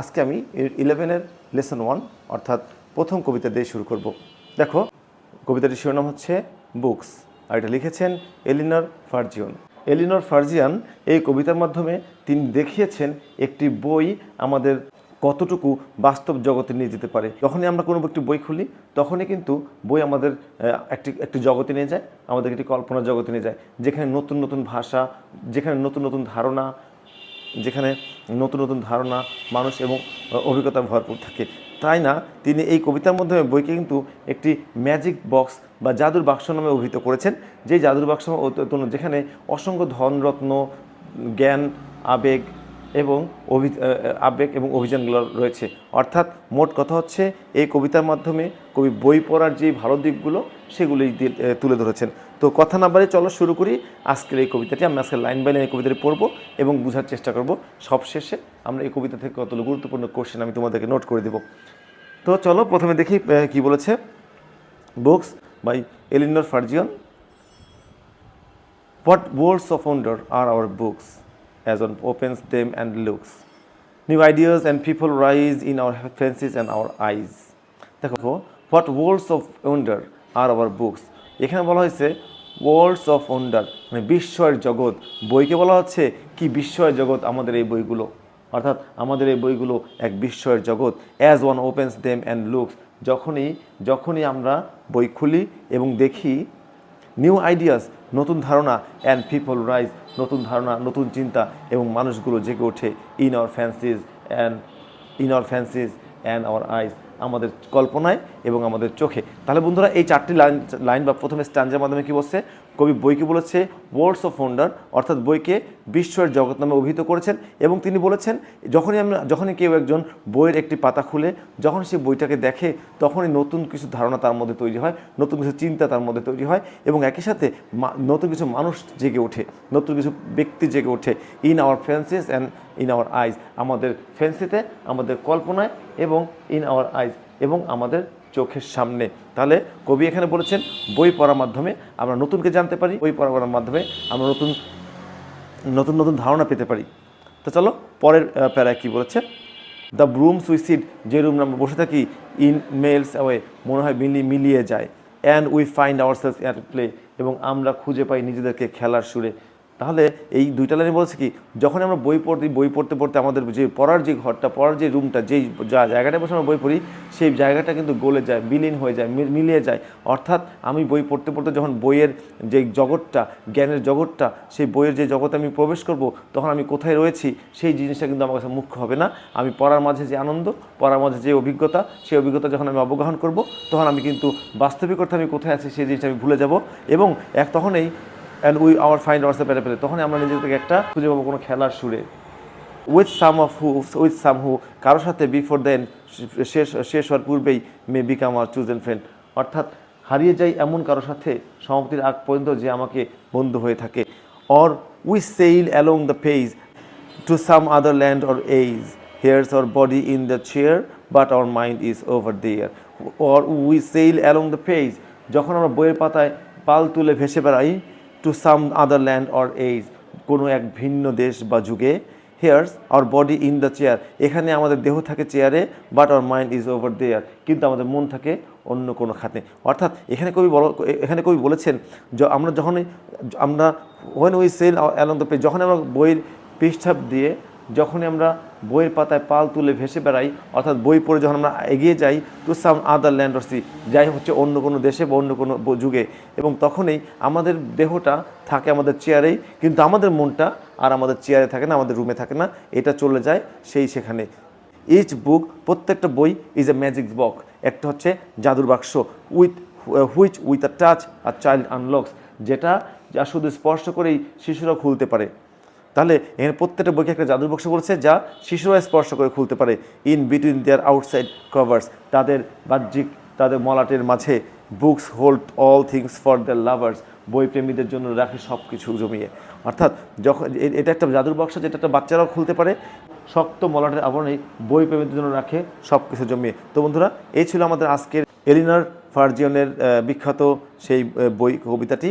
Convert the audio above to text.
আজকে আমি ইলেভেনের লেসন ওয়ান অর্থাৎ প্রথম কবিতা দিয়ে শুরু করব। দেখো, কবিতাটির শিরোনাম হচ্ছে বুকস আর এটা লিখেছেন এলিনর ফার্জিয়ন এলিনর ফার্জিয়ান এই কবিতার মাধ্যমে তিনি দেখিয়েছেন একটি বই আমাদের কতটুকু বাস্তব জগতে নিয়ে যেতে পারে। যখনই আমরা কোনো একটি বই খুলি, তখনই কিন্তু বই আমাদের একটি একটি জগতে নিয়ে যায়, আমাদের একটি কল্পনার জগতে নিয়ে যায়, যেখানে নতুন নতুন ভাষা, যেখানে নতুন নতুন ধারণা যেখানে নতুন নতুন ধারণা, মানুষ এবং অভিজ্ঞতা ভরপুর থাকে। তাই না? তিনি এই কবিতার মাধ্যমে বইকে কিন্তু একটি ম্যাজিক বক্স বা জাদুর বাক্স নামে অভিহিত করেছেন। যে জাদুর বাক্স যেখানে অসংখ্য ধনরত্ন, জ্ঞান, আবেগ এবং অভি আবেগ এবং অভিযানগুলো রয়েছে। অর্থাৎ মোট কথা হচ্ছে, এই কবিতার মাধ্যমে কবি বই পড়ার যে ভালো দিকগুলো সেগুলি তুলে ধরেছেন। তো কথা না বাড়ি চলো শুরু করি। আজকের এই কবিতাটি, আমি আজকে লাইন বাই লাইন এই কবিতাটি পড়ব এবং বোঝার চেষ্টা করব। সবশেষে আমরা এই কবিতা থেকে কতগুলো গুরুত্বপূর্ণ কোশ্চেন আমি তোমাদেরকে নোট করে দেব। তো চলো প্রথমে দেখি কি বলেছে। Books by Eleanor Farjeon What worlds of wonder are our books as one opens them and looks new ideas and people rise in our fancies and our eyes. দেখো what worlds of wonder are our books এখানে বলা হয়েছে world's of wonder মানে বিস্ময়ের জগৎ। বইকে বলা হচ্ছে, কি বিস্ময়ের জগৎ আমাদের এই বইগুলো? অর্থাৎ আমাদের এই বইগুলো এক বিস্ময়ের জগৎ। As one opens them and looks যখনই যখনই আমরা বই খুলি এবং দেখি নিউ আইডিয়াস নতুন ধারণা অ্যান্ড পিপল রাইজ নতুন ধারণা, নতুন চিন্তা এবং মানুষগুলো জেগে ওঠে। In our fancies and in our fancies and our eyes আমাদের কল্পনায় এবং আমাদের চোখে। তাহলে বন্ধুরা, এই চারটি লাইন লাইন বা প্রথমে স্ট্যান্ডের মাধ্যমে কী বলছে? কবি বইকে বলেছে ওয়ার্ডস অফ ওয়ান্ডার অর্থাৎ বইকে বিশ্বের জগৎ নামে অভিহিত করেছেন এবং তিনি বলেছেন, যখনই আমরা, যখনই কেউ একজন বইয়ের একটি পাতা খুলে, যখন সে বইটাকে দেখে, তখনই নতুন কিছু ধারণা তার মধ্যে তৈরি হয়, নতুন কিছু চিন্তা তার মধ্যে তৈরি হয় এবং একই সাথে নতুন কিছু মানুষ জেগে ওঠে, নতুন কিছু ব্যক্তি জেগে ওঠে in our fancies and in our eyes আমাদের ফ্যান্সিতে আমাদের কল্পনায় এবং ইন আওয়ার আইজ এবং আমাদের চোখের সামনে। তাহলে কবি এখানে বলেছেন, বই পড়ার মাধ্যমে আমরা নতুনকে জানতে পারি, বই পড়ার মাধ্যমে আমরা নতুন নতুন নতুন ধারণা পেতে পারি। তো চলো, পরের প্যারায় কী বলেছে? দ্য ব্রুম সুইসিড যে রুম আমরা বসে থাকি ইন মেলস অ্যাওয়ে মনে হয় মিলি, মিলিয়ে যায়। And we find ourselves at play এবং আমরা খুঁজে পাই নিজেদেরকে খেলার সুরে। তাহলে এই দুইটা লাইনে বলছে কি, যখন আমরা বই পড়তে বই পড়তে পড়তে আমাদের যে পড়ার যে ঘরটা, পড়ার যে রুমটা যেই যা জায়গাটায় বসে আমরা বই পড়ি, সেই জায়গাটা কিন্তু গলে যায়, বিলীন হয়ে যায় মিলিয়ে যায়। অর্থাৎ আমি বই পড়তে পড়তে যখন বইয়ের যে জগৎটা, জ্ঞানের জগৎটা, সেই বইয়ের যে জগতে আমি প্রবেশ করব, তখন আমি কোথায় রয়েছি, সেই জিনিসটা কিন্তু আমার কাছে মুখ্য হবে না। আমি পড়ার মাঝে যে আনন্দ, পড়ার মাঝে যে অভিজ্ঞতা, সেই অভিজ্ঞতা যখন আমি অবগাহন করব, তখন আমি কিন্তু বাস্তবিক অর্থে আমি কোথায় আছি, সেই জিনিসটা আমি ভুলে যাব। এবং এক তখনই and we our find our পেরে পেরে তখনই আমরা নিজেদেরকে একটা খুঁজে পাবো কোনো খেলার সুরে with some of who with some who কারোর সাথে বিফোর দেন শেষ শেষ হওয়ার পূর্বেই may become our chosen friend অর্থাৎ হারিয়ে যাই এমন কারোর সাথে সমাপ্তির আগ পর্যন্ত যে আমাকে বন্ধু হয়ে থাকে or we sail along the page to some other land or age. Here's our body in the chair, but our mind is over there. Or we sail along the page. যখন আমরা বইয়ের পাতায় পাল তুলে ভেসে বেড়াই to some other land or age কোনো এক ভিন্ন দেশ বা যুগে here's our body in the chair এখানে আমাদের দেহ থাকে চেয়ারে but our mind is over there কিন্তু আমাদের মন থাকে অন্য কোনো খাতে। অর্থাৎ এখানে কবি বল, এখানে কবি বলেছেন আমরা যখনই, আমরা when we sail along the page যখন আমরা বইয়ের পৃষ্ঠাপ দিয়ে যখনই আমরা বইয়ের পাতায় পাল তুলে ভেসে বেড়াই, অর্থাৎ বই পড়ে যখন আমরা এগিয়ে যাই to some other land or যাই হচ্ছে অন্য কোনো দেশে বা অন্য কোনো যুগে। এবং তখনই আমাদের দেহটা থাকে আমাদের চেয়ারেই, কিন্তু আমাদের মনটা আর আমাদের চেয়ারে থাকে না, আমাদের রুমে থাকে না, এটা চলে যায় সেই সেখানে। ইচ বুক প্রত্যেকটা বই ইজ এ ম্যাজিক বক একটা হচ্ছে জাদুর বাক্স with which with a touch a child unlocks যেটা যা শুধু স্পর্শ করেই শিশুরা খুলতে পারে। তাহলে এখানে প্রত্যেকটা বইকে একটা জাদুর বাক্স বলেছে যা শিশুরা স্পর্শ করে খুলতে পারে in between their outside covers তাদের বাহ্যিক, তাদের মলাটের মাঝে books hold all things for the lovers বই প্রেমীদের জন্য রাখে সব কিছু জমিয়ে। অর্থাৎ যখন এটা একটা জাদুর বক্স যেটা একটা বাচ্চারাও খুলতে পারে, শক্ত মলাটের আবরণে বই প্রেমীদের জন্য রাখে সব কিছু জমিয়ে। তো বন্ধুরা, এই ছিল আমাদের আজকের এলিনার ফার্জিয়নের বিখ্যাত সেই বই, কবিতাটি।